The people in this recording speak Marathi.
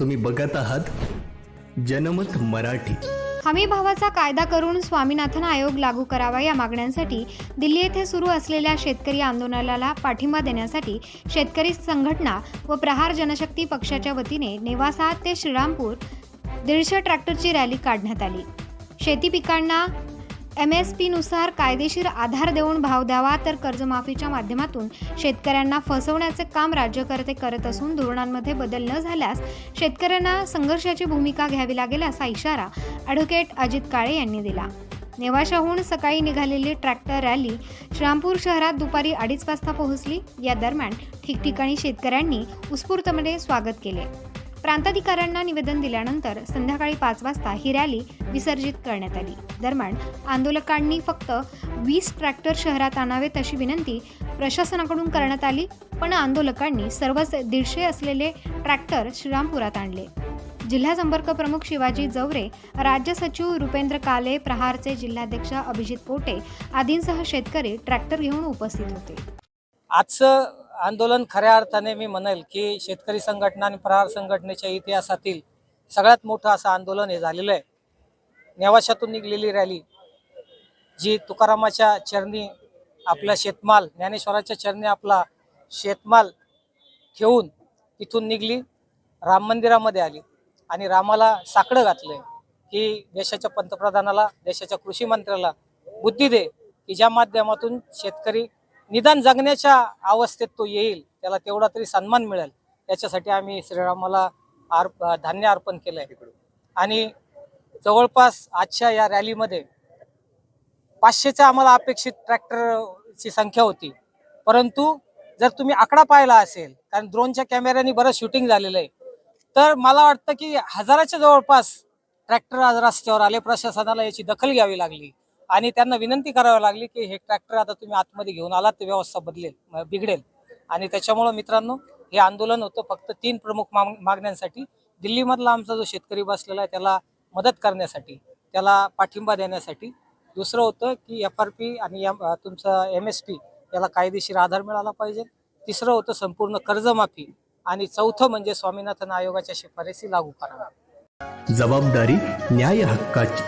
तुम्ही बघत आहात जनमत मराठी. हमी भावाचा कायदा करून स्वामीनाथन आयोग लागू करावा या मागण्यांसाठी दिल्ली येथे सुरू असलेल्या शेतकरी आंदोलनाला पाठिंबा देण्यासाठी शेतकरी संघटना व प्रहार जनशक्ती पक्षाच्या वतीने नेवासा ते श्रीरामपूर दीडशे ट्रॅक्टरची रॅली काढण्यात आली. शेती पिकांना एम एस पीनुसार कायदेशीर आधार देऊन भाव द्यावा तर कर्जमाफीच्या माध्यमातून शेतकऱ्यांना फसवण्याचे काम राज्यकर्ते करत असून धोरणांमध्ये बदल न झाल्यास शेतकऱ्यांना संघर्षाची भूमिका घ्यावी लागेल असा इशारा ॲडव्होकेट अजित काळे यांनी दिला. नेवाशाहून सकाळी निघालेली ट्रॅक्टर रॅली श्रामपूर शहरात दुपारी अडीच वाजता पोहोचली. या दरम्यान ठिकठिकाणी शेतकऱ्यांनी उत्स्फूर्तपणे स्वागत केले. प्रांताधिकाऱ्यांना निवेदन दिल्यानंतर संध्याकाळी पाच वाजता ही रॅली विसर्जित करण्यात आली. दरम्यान आंदोलकांनी फक्त वीस ट्रॅक्टर शहरात आणावेत अशी विनंती प्रशासनाकडून करण्यात आली पण आंदोलकांनी सर्वच दीडशे असलेले ट्रॅक्टर श्रीरामपुरात आणले. जिल्हा संपर्क प्रमुख शिवाजी जवरे राज्य सचिव रुपेंद्र काले प्रहारचे जिल्हाध्यक्ष अभिजित पोटे आदींसह शेतकरी ट्रॅक्टर घेऊन उपस्थित होते. आजचं आंदोलन खऱ्या अर्थाने मी म्हणेल की शेतकरी संघटना आणि प्रहार संघटनेच्या इतिहासातील सगळ्यात मोठं असं आंदोलन हे झालेलं आहे. नेवाशातून निघलेली रॅली जी तुकारामाच्या चरणी आपला शेतमाल ज्ञानेश्वराच्या चरणी आपला शेतमाल ठेवून तिथून निघली राम मंदिरामध्ये आली आणि रामाला साकडं घातलंय की देशाच्या पंतप्रधानाला देशाच्या कृषी मंत्र्याला बुद्धी दे की ज्या माध्यमातून शेतकरी निदान जगण्याच्या अवस्थेत तो येईल त्याला तेवढा तरी सन्मान मिळेल. याच्यासाठी आम्ही श्रीरामाला अर्प धान्य अर्पण केलंय. आणि जवळपास आजच्या या रॅलीमध्ये पाचशेच्या आम्हाला अपेक्षित ट्रॅक्टरची संख्या होती. परंतु जर तुम्ही आकडा पाहिला असेल कारण ड्रोनच्या कॅमेऱ्याने बरं शूटिंग झालेलं आहे तर मला वाटतं की हजाराच्या जवळपास ट्रॅक्टर आज रस्त्यावर आले प्रशासनाला याची दखल घ्यावी लागली. आणि त्यांना विनंती करावी लागली की हे ट्रॅक्टर आता तुम्ही आतमध्ये घेऊन आलात तर व्यवस्था बदलेल बिघडेल. आणि त्याच्यामुळं मित्रांनो हे आंदोलन होतं फक्त तीन प्रमुख माग- मागण्यांसाठी. दिल्लीमधला आमचा जो शेतकरी बसलेला आहे त्याला मदत करण्यासाठी त्याला पाठिंबा देण्यासाठी. दुसरं होतं की एफ आर पी आणि एम तुमचं एम एस पी याला कायदेशीर आधार मिळाला पाहिजे. तिसरं होतं संपूर्ण कर्जमाफी आणि चौथं म्हणजे स्वामीनाथन आयोगाच्या शिफारसी लागू कराव्या जबाबदारी न्याय हक्काची.